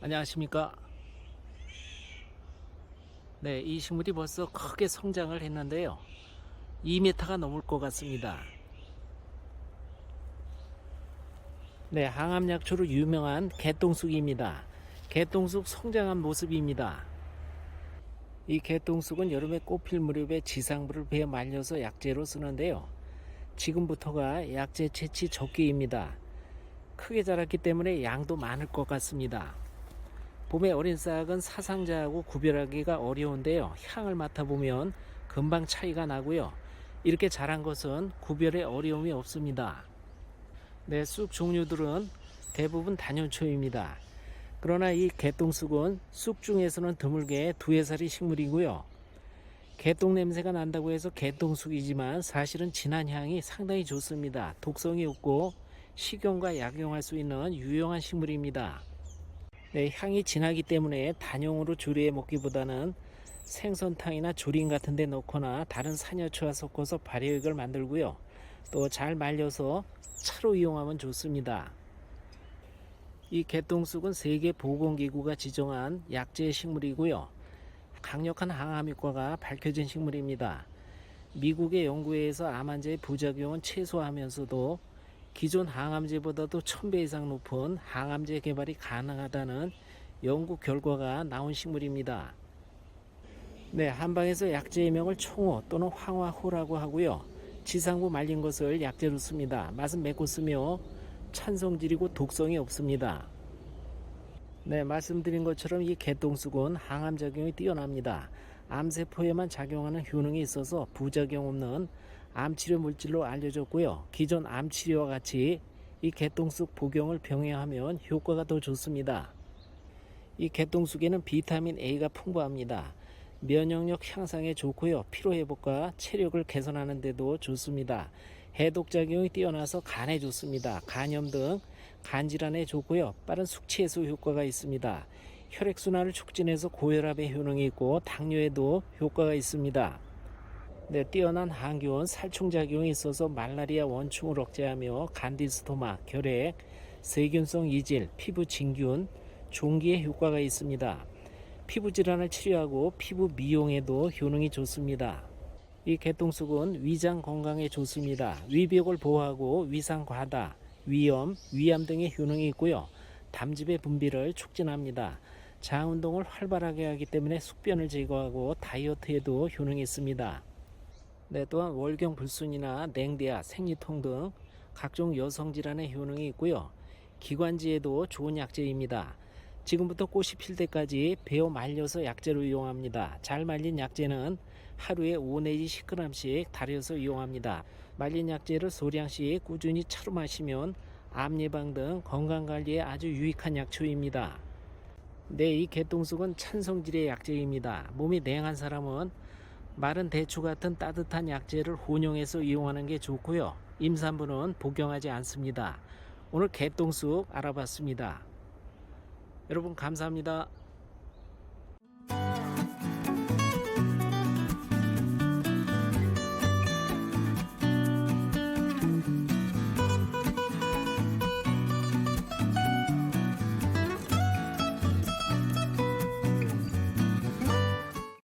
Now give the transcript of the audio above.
안녕하십니까. 네, 이 식물이 벌써 크게 성장을 했는데요. 2m가 넘을 것 같습니다. 네, 항암약초로 유명한 개똥쑥입니다. 개똥쑥 성장한 모습입니다. 이 개똥쑥은 여름에 꽃필 무렵에 지상부를 베어 말려서 약재로 쓰는데요. 지금부터가 약재 채취 적기입니다. 크게 자랐기 때문에 양도 많을 것 같습니다. 봄에 어린 싹은 사상자하고 구별하기가 어려운데요. 향을 맡아보면 금방 차이가 나고요. 이렇게 자란 것은 구별에 어려움이 없습니다. 네, 쑥 종류들은 대부분 단연초입니다. 그러나 이 개똥쑥은 쑥 중에서는 드물게 두해 살이 식물이고요. 개똥 냄새가 난다고 해서 개똥쑥이지만 사실은 진한 향이 상당히 좋습니다. 독성이 없고 식용과 약용할 수 있는 유용한 식물입니다. 네, 향이 진하기 때문에 단용으로 조리해 먹기보다는 생선탕이나 조림 같은 데 넣거나 다른 산여초와 섞어서 발효액을 만들고요. 또 잘 말려서 차로 이용하면 좋습니다. 이 개똥쑥은 세계 보건기구가 지정한 약재 식물이고요. 강력한 항암 효과가 밝혀진 식물입니다. 미국의 연구에서 암 환자의 부작용은 최소화하면서도 기존 항암제보다도 1000배 이상 높은 항암제 개발이 가능하다는 연구 결과가 나온 식물입니다. 네, 한방에서 약재의 명을 총호 또는 황화호라고 하고요. 지상부 말린 것을 약재로 씁니다. 맛은 맵고 쓰며 찬성질이고 독성이 없습니다. 네, 말씀드린 것처럼 이 개똥쑥은 항암 작용이 뛰어납니다. 암세포에만 작용하는 효능이 있어서 부작용 없는 암치료 물질로 알려졌고요. 기존 암치료와 같이 이 개똥쑥 복용을 병행하면 효과가 더 좋습니다. 이 개똥쑥에는 비타민 A가 풍부합니다. 면역력 향상에 좋고요. 피로 회복과 체력을 개선하는 데도 좋습니다. 해독 작용이 뛰어나서 간에 좋습니다. 간염 등 간질환에 좋고요. 빠른 숙취 해소 효과가 있습니다. 혈액 순환을 촉진해서 고혈압에 효능이 있고 당뇨에도 효과가 있습니다. 네, 뛰어난 항균, 살충 작용이 있어서 말라리아 원충을 억제하며 간디스토마, 결핵, 세균성 이질, 피부 진균, 종기에 효과가 있습니다. 피부 질환을 치료하고 피부 미용에도 효능이 좋습니다. 이 개똥쑥은 위장 건강에 좋습니다. 위벽을 보호하고 위상 과다, 위염, 위암 등의 효능이 있고요. 담즙의 분비를 촉진합니다. 장 운동을 활발하게 하기 때문에 숙변을 제거하고 다이어트에도 효능이 있습니다. 네, 또한 월경 불순이나 냉대야, 생리통 등 각종 여성 질환에 효능이 있고요. 기관지에도 좋은 약재입니다. 지금부터 꽃이 필 때까지 베어 말려서 약재로 이용합니다. 잘 말린 약재는 하루에 5 내지 10g씩 달여서 이용합니다. 말린 약재를 소량씩 꾸준히 차로 마시면 암 예방 등 건강 관리에 아주 유익한 약초입니다. 네, 이 개똥쑥은 찬성질의 약재입니다. 몸이 냉한 사람은 마른 대추 같은 따뜻한 약재를 혼용해서 이용하는 게 좋고요. 임산부는 복용하지 않습니다. 오늘 개똥쑥 알아봤습니다. 여러분 감사합니다.